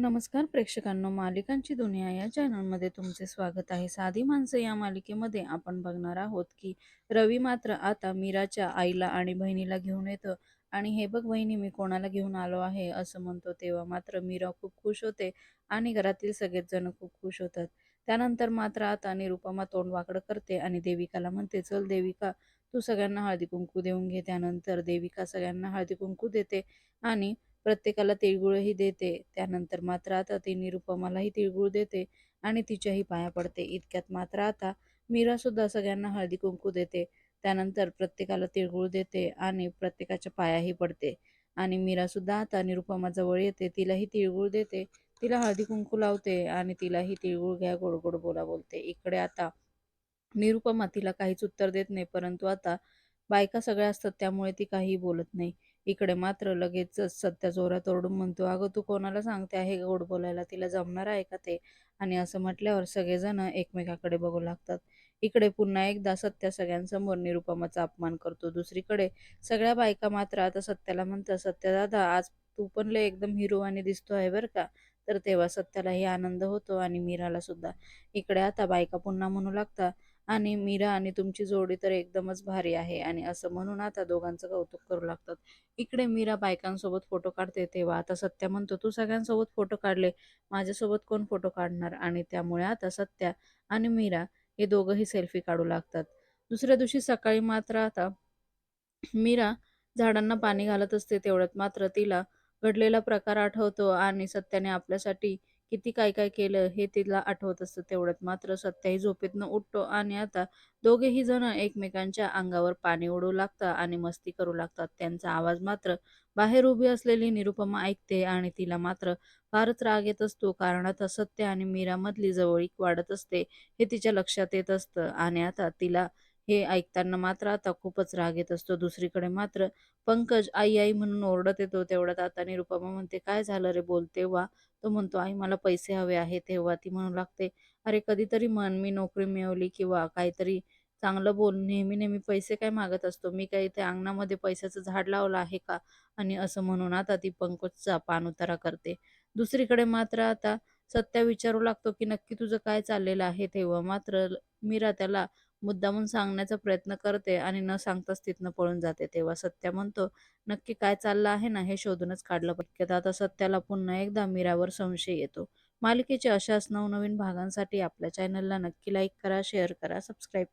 नमस्कार प्रेक्षकांनो मालिकांची दुनिया या चॅनलमध्ये तुमचे स्वागत आहे. साधी माणसं या मालिकेमध्ये आपण बघणार आहोत की रवी मात्र आता मीराच्या आईला आणि बहिणीला घेऊन येतो आणि हे बघ बहिणी मी कोणाला घेऊन आलो आहे? असं म्हणतो तेव्हा मात्र मीरा खूप खुश होते आणि घरातील सगळेच जण खूप खुश होतात. त्यानंतर मात्र आता निरुपमा तोंड वाकडं करते आणि देविकाला म्हणते चल देविका तू सगळ्यांना हळदी कुंकू देऊन घे. त्यानंतर देविका सगळ्यांना हळदी कुंकू देते आणि प्रत्येकाला तिळगुळही देते. त्यानंतर मात्र आता ती निरुपमालाही तिळगुळ देते आणि तिच्याही पाया पडते. इतक्यात मात्र आता मीरासुद्धा सगळ्यांना हळदी कुंकू देते. त्यानंतर प्रत्येकाला तिळगुळ देते आणि प्रत्येकाच्या पायाही पडते. आणि मीरासुद्धा आता निरुपमा जवळ येते. तिलाही तिळगुळ देते. तिला हळदी कुंकू लावते आणि तिलाही तिळगुळ घ्या गोड गोड बोला बोलते. इकडे आता निरुपमा तिला काहीच उत्तर देत नाही परंतु आता बायका सगळ्या असतात त्यामुळे ती काहीही बोलत नाही. इकडे मात्र लगेचच सत्या जोरात ओरडून म्हणतो अगं तू कोणाला सांगते? आहे गोड बोलायला? तिला जमणार आहे का ते? आणि असं म्हटल्यावर सगळेजण एकमेकाकडे बघू लागतात. इकडे पुन्हा एकदा सत्या सगळ्यांसमोर निरुपमाचा अपमान करतो. दुसरीकडे सगळ्या बायका मात्र आता सत्याला म्हणतात सत्या दादा आज तू पण लय एकदम हिरो आणि दिसतो आहे बरं का? तर तेव्हा सत्यालाही आनंद होतो आणि मीराला सुद्धा. इकडे आता बायका पुन्हा म्हणू लागतात आणि मीरा आणि तुमची जोडी तर एकदमच भारी आहे आणि असं म्हणून आता दोघांचं कौतुक करू लागतात. इकडे मीरा बायकांसोबत फोटो काढते तेव्हा आता सत्या म्हणतो तू सगळ्यांसोबत फोटो काढले माझ्यासोबत कोण फोटो काढणार? आणि त्यामुळे आता सत्या आणि मीरा हे दोघंही सेल्फी काढू लागतात. दुसऱ्या दिवशी सकाळी मात्र आता मीरा झाडांना पाणी घालत असते तेवढ्यात मात्र तिला घडलेला प्रकार आठवतो आणि सत्याने आपल्यासाठी किती काय काय केलं हे तिला आठवत असतं तेवढ्यात. मात्र सत्याही झोपेतनं उठतो आणि आता दोघेही जण एकमेकांच्या अंगावर पाणी उडू लागतात आणि मस्ती करू लागतात. त्यांचा आवाज मात्र बाहेर उभी असलेली निरुपमा ऐकते आणि तिला मात्र फारच राग येत असतो. कारण आता सत्य आणि मीरामधली जवळीक वाढत असते हे तिच्या लक्षात येत असतं. आणि आता तिला हे ऐकताना मात्र आता खूपच राग येत असतो. दुसरीकडे मात्र पंकज आई आई म्हणून ओरडत येतो. तेवढ्यात आता निरुपमा म्हणते काय झालं रे बोल तेव्हा? तो म्हणतो आई मला पैसे हवे आहे तेव्हा ती म्हणू लागते अरे कधीतरी म्हण मी नोकरी मिळवली किंवा काहीतरी चांगलं बोल नेहमी नेहमी पैसे काय मागत असतो? मी काही इथे अंगणामध्ये पैशाचं झाड लावलं आहे का? आणि असं म्हणून आता ती पंकजचा पाणउतारा करते. दुसरीकडे मात्र आता सत्या विचारू लागतो की नक्की तुझं काय चाललेलं आहे? तेव्हा मात्र मीरा त्याला मुद्दामून सांगण्याचा प्रयत्न करते आणि न सांगताच तिथनं पळून जाते तेव्हा सत्या म्हणतो नक्की काय चाललं आहे ना हे शोधूनच काढलं पाहिजे आता सत्याला पुन्हा एकदा मीरावर संशय येतो. मालिकेच्या अशाच नवनवीन भागांसाठी आपल्या चॅनलला नक्की लाईक करा शेअर करा सबस्क्राईब